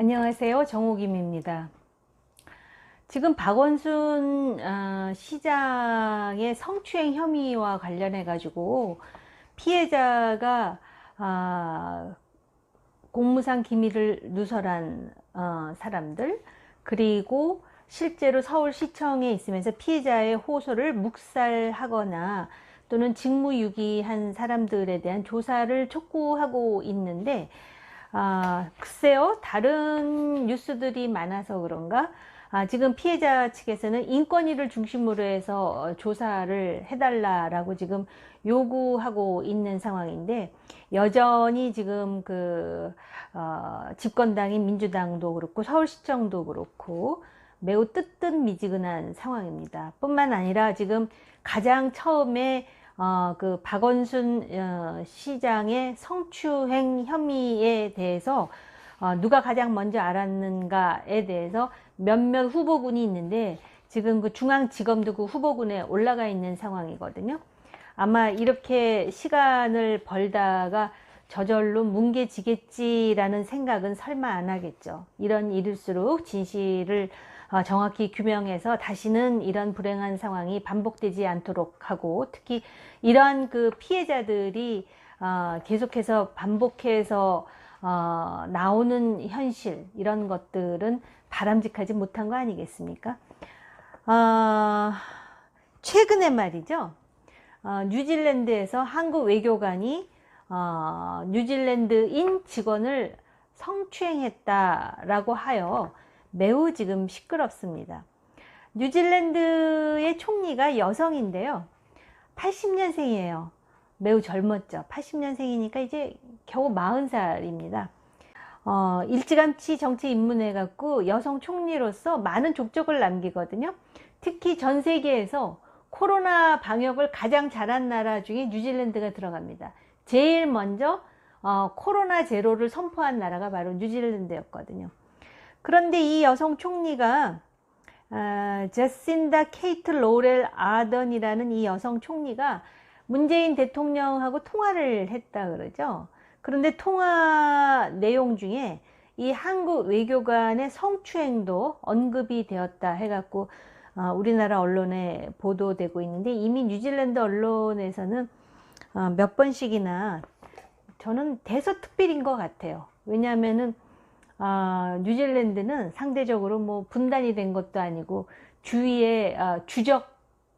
안녕하세요. 정호김입니다. 지금 박원순 어, 시장의 성추행 혐의와 관련해 가지고 피해자가 아, 공무상 기밀을 누설한 어, 사람들 그리고 실제로 서울시청에 있으면서 피해자의 호소를 묵살하거나 또는 직무유기한 사람들에 대한 조사를 촉구하고 있는데 아, 글쎄요, 다른 뉴스들이 많아서 그런가? 아, 지금 피해자 측에서는 인권위를 중심으로 해서 어, 조사를 해달라라고 지금 요구하고 있는 상황인데, 여전히 지금 그, 어, 집권당인 민주당도 그렇고, 서울시청도 그렇고, 매우 뜨뜻미지근한 상황입니다. 뿐만 아니라 지금 가장 처음에 어, 그 박원순 어, 시장의 성추행 혐의에 대해서 어, 누가 가장 먼저 알았는가에 대해서 몇몇 후보군이 있는데 지금 그 중앙지검도 그 후보군에 올라가 있는 상황이거든요. 아마 이렇게 시간을 벌다가 저절로 뭉개지겠지라는 생각은 설마 안 하겠죠. 이런 일일수록 진실을 어, 정확히 규명해서 다시는 이런 불행한 상황이 반복되지 않도록 하고 특히 이러한 그 피해자들이 어, 계속해서 반복해서 어, 나오는 현실 이런 것들은 바람직하지 못한 거 아니겠습니까? 어, 최근에 말이죠. 어, 뉴질랜드에서 한국 외교관이 어, 뉴질랜드인 직원을 성추행했다라고 하여 매우 지금 시끄럽습니다. 뉴질랜드의 총리가 여성인데요. 80년생이에요. 매우 젊었죠. 80년생이니까 이제 겨우 40살입니다. 어, 일찌감치 정치 입문해 갖고 여성 총리로서 많은 족적을 남기거든요. 특히 전 세계에서 코로나 방역을 가장 잘한 나라 중에 뉴질랜드가 들어갑니다. 제일 먼저 어, 코로나 제로를 선포한 나라가 바로 뉴질랜드였거든요. 그런데 이 여성 총리가 아, 제신다 케이트 로렐 아던이라는 이 여성 총리가 문재인 대통령하고 통화를 했다 그러죠. 그런데 통화 내용 중에 이 한국 외교관의 성추행도 언급이 되었다 해갖고 어, 우리나라 언론에 보도되고 있는데 이미 뉴질랜드 언론에서는 어, 몇 번씩이나 저는 대서특필인 것 같아요. 왜냐하면은 아, 뉴질랜드는 상대적으로 뭐 분단이 된 것도 아니고 주위에 아, 주적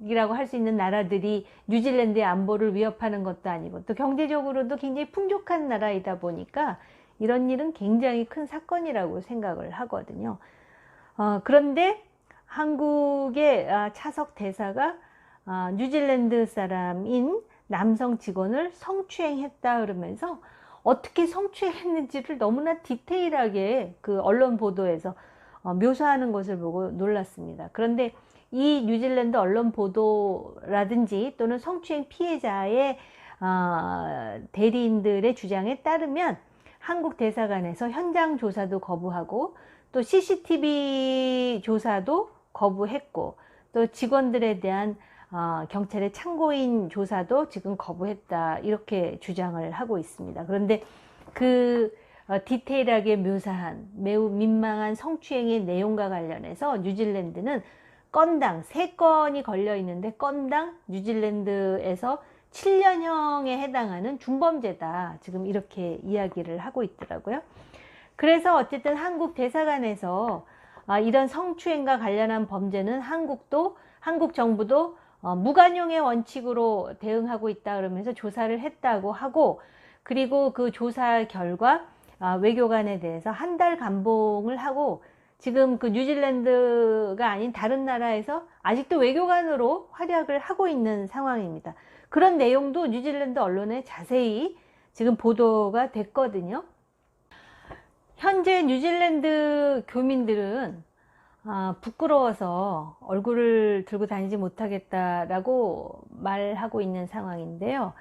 이라고 할 수 있는 나라들이 뉴질랜드의 안보를 위협하는 것도 아니고 또 경제적으로도 굉장히 풍족한 나라이다 보니까 이런 일은 굉장히 큰 사건이라고 생각을 하거든요. 어, 그런데 한국의 아, 차석 대사가 아, 뉴질랜드 사람인 남성 직원을 성추행했다 그러면서 어떻게 성추행했는지를 너무나 디테일하게 그 언론 보도에서 어, 묘사하는 것을 보고 놀랐습니다. 그런데 이 뉴질랜드 언론 보도라든지 또는 성추행 피해자의 어, 대리인들의 주장에 따르면 한국 대사관에서 현장 조사도 거부하고 또 CCTV 조사도 거부했고 또 직원들에 대한 어, 경찰의 참고인 조사도 지금 거부했다 이렇게 주장을 하고 있습니다. 그런데 그 어, 디테일하게 묘사한 매우 민망한 성추행의 내용과 관련해서 뉴질랜드는 건당 세 건이 걸려 있는데 건당 뉴질랜드에서 7년형에 해당하는 중범죄다 지금 이렇게 이야기를 하고 있더라고요. 그래서 어쨌든 한국 대사관에서 아, 이런 성추행과 관련한 범죄는 한국도 한국 정부도 어, 무관용의 원칙으로 대응하고 있다 그러면서 조사를 했다고 하고 그리고 그 조사 결과 어, 외교관에 대해서 한 달 감봉을 하고 지금 그 뉴질랜드가 아닌 다른 나라에서 아직도 외교관으로 활약을 하고 있는 상황입니다. 그런 내용도 뉴질랜드 언론에 자세히 지금 보도가 됐거든요. 현재 뉴질랜드 교민들은 아, 부끄러워서 얼굴을 들고 다니지 못하겠다라고 말하고 있는 상황인데요.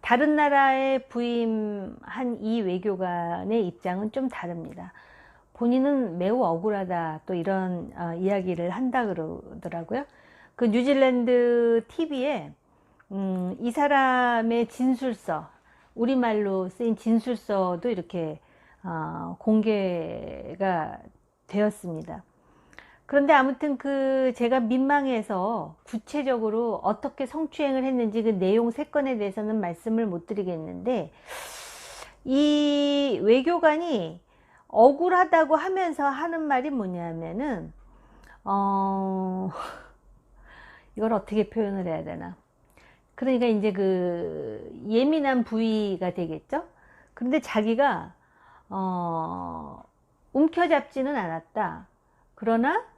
다른 나라에 부임한 이 외교관의 입장은 좀 다릅니다. 본인은 매우 억울하다 또 이런 어, 이야기를 한다 그러더라고요. 그 뉴질랜드 TV에 음, 이 사람의 진술서 우리말로 쓰인 진술서도 이렇게 어, 공개가 되었습니다. 그런데 아무튼 그 제가 민망해서 구체적으로 어떻게 성추행을 했는지 그 내용 세 건에 대해서는 말씀을 못 드리겠는데 이 외교관이 억울하다고 하면서 하는 말이 뭐냐면은 어 이걸 어떻게 표현을 해야 되나. 그러니까 이제 그 예민한 부위가 되겠죠? 그런데 자기가 어 움켜잡지는 않았다. 그러나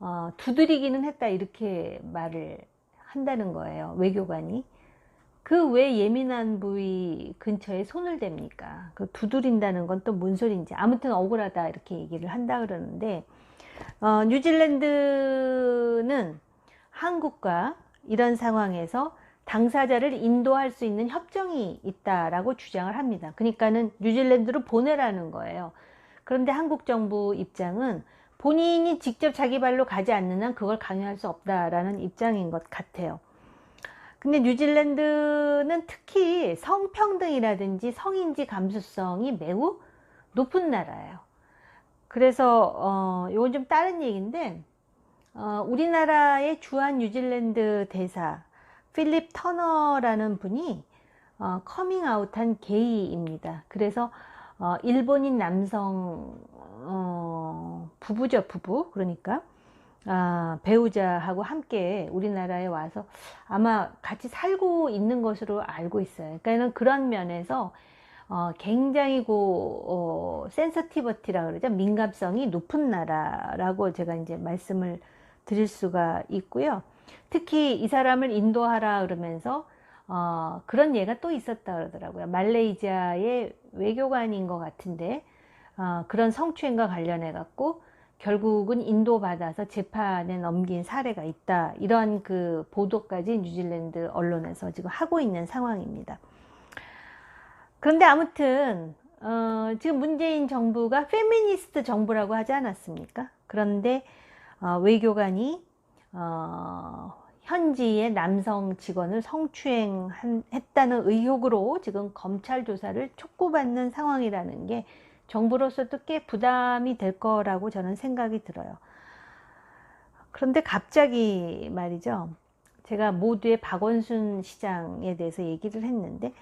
어, 두드리기는 했다 이렇게 말을 한다는 거예요 외교관이 그 왜 예민한 부위 근처에 손을 댑니까 그 두드린다는 건 또 뭔 소린지 아무튼 억울하다 이렇게 얘기를 한다 그러는데 어, 뉴질랜드는 한국과 이런 상황에서 당사자를 인도할 수 있는 협정이 있다라고 주장을 합니다. 그러니까는 뉴질랜드로 보내라는 거예요. 그런데 한국 정부 입장은 본인이 직접 자기 발로 가지 않는 한 그걸 강요할 수 없다라는 입장인 것 같아요. 근데 뉴질랜드는 특히 성평등이라든지 성인지 감수성이 매우 높은 나라예요. 그래서 어, 이건 좀 다른 얘기인데 어, 우리나라의 주한 뉴질랜드 대사 필립 터너라는 분이 어, 커밍아웃한 게이입니다. 그래서 어, 일본인 남성 어, 부부죠 부부 그러니까 아, 배우자하고 함께 우리나라에 와서 아마 같이 살고 있는 것으로 알고 있어요. 그러니까 그런 면에서 어, 굉장히 고 어, 센서티버티라 그러죠 민감성이 높은 나라라고 제가 이제 말씀을 드릴 수가 있고요. 특히 이 사람을 인도하라 그러면서 어, 그런 예가 또 있었다 그러더라고요. 말레이시아의 외교관인 것 같은데 어, 그런 성추행과 관련해 갖고 결국은 인도받아서 재판에 넘긴 사례가 있다. 이런 그 보도까지 뉴질랜드 언론에서 지금 하고 있는 상황입니다. 그런데 아무튼 어, 지금 문재인 정부가 페미니스트 정부라고 하지 않았습니까? 그런데 어, 외교관이 어, 현지의 남성 직원을 성추행했다는 의혹으로 지금 검찰 조사를 촉구받는 상황이라는 게 정부로서도 꽤 부담이 될 거라고 저는 생각이 들어요. 그런데 갑자기 말이죠. 제가 모두의 박원순 시장에 대해서 얘기를 했는데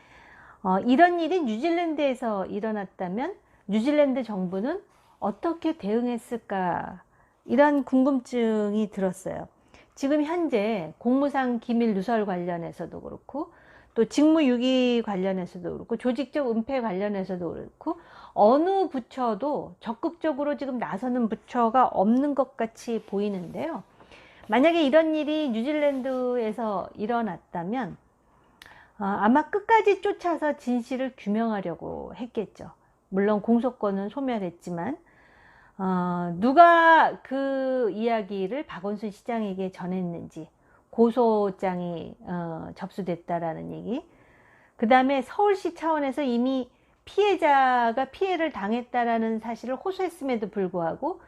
어, 이런 일이 뉴질랜드에서 일어났다면 뉴질랜드 정부는 어떻게 대응했을까 이런 궁금증이 들었어요. 지금 현재 공무상 기밀 누설 관련해서도 그렇고 또 직무유기 관련해서도 그렇고 조직적 은폐 관련해서도 그렇고 어느 부처도 적극적으로 지금 나서는 부처가 없는 것 같이 보이는데요. 만약에 이런 일이 뉴질랜드에서 일어났다면 어, 아마 끝까지 쫓아서 진실을 규명하려고 했겠죠. 물론 공소권은 소멸했지만 어, 누가 그 이야기를 박원순 시장에게 전했는지 고소장이 어, 접수됐다라는 얘기. 그 다음에 서울시 차원에서 이미 피해자가 피해를 당했다라는 사실을 호소했음에도 불구하고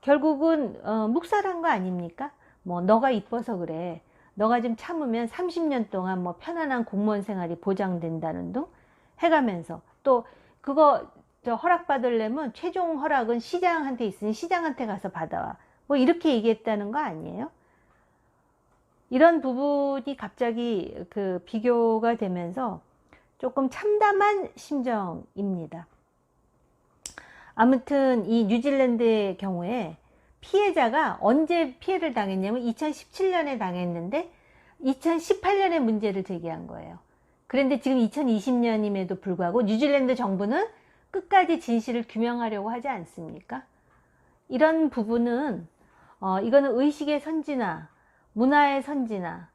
결국은 어, 묵살한 거 아닙니까? 뭐 너가 이뻐서 그래. 너가 좀 참으면 30년 동안 뭐 편안한 공무원 생활이 보장된다는 등 해가면서 또 그거 저 허락받으려면 최종 허락은 시장한테 있으니 시장한테 가서 받아와. 뭐 이렇게 얘기했다는 거 아니에요? 이런 부분이 갑자기 그 비교가 되면서 조금 참담한 심정입니다. 아무튼 이 뉴질랜드의 경우에 피해자가 언제 피해를 당했냐면 2017년에 당했는데 2018년에 문제를 제기한 거예요. 그런데 지금 2020년임에도 불구하고 뉴질랜드 정부는 끝까지 진실을 규명하려고 하지 않습니까? 이런 부분은 어, 이거는 의식의 선진화, 문화의 선진화,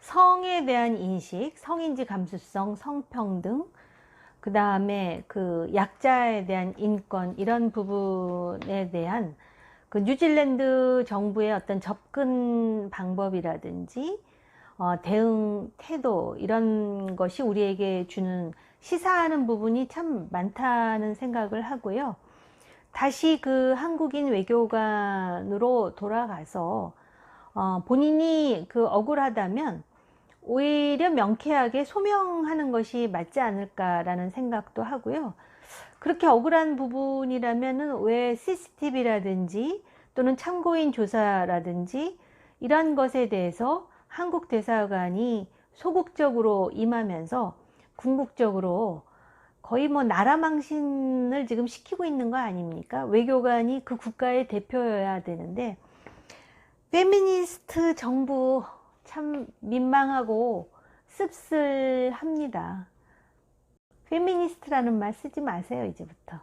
성에 대한 인식, 성인지 감수성, 성평등, 그 다음에 그 약자에 대한 인권 이런 부분에 대한 그 뉴질랜드 정부의 어떤 접근 방법이라든지 어, 대응 태도 이런 것이 우리에게 주는 시사하는 부분이 참 많다는 생각을 하고요. 다시 그 한국인 외교관으로 돌아가서 어, 본인이 그 억울하다면 오히려 명쾌하게 소명하는 것이 맞지 않을까라는 생각도 하고요. 그렇게 억울한 부분이라면은 왜 CCTV라든지 또는 참고인 조사라든지 이런 것에 대해서 한국 대사관이 소극적으로 임하면서 궁극적으로 거의 뭐 나라 망신을 지금 시키고 있는 거 아닙니까? 외교관이 그 국가의 대표여야 되는데 페미니스트 정부 참 민망하고 씁쓸합니다. 페미니스트라는 말 쓰지 마세요, 이제부터.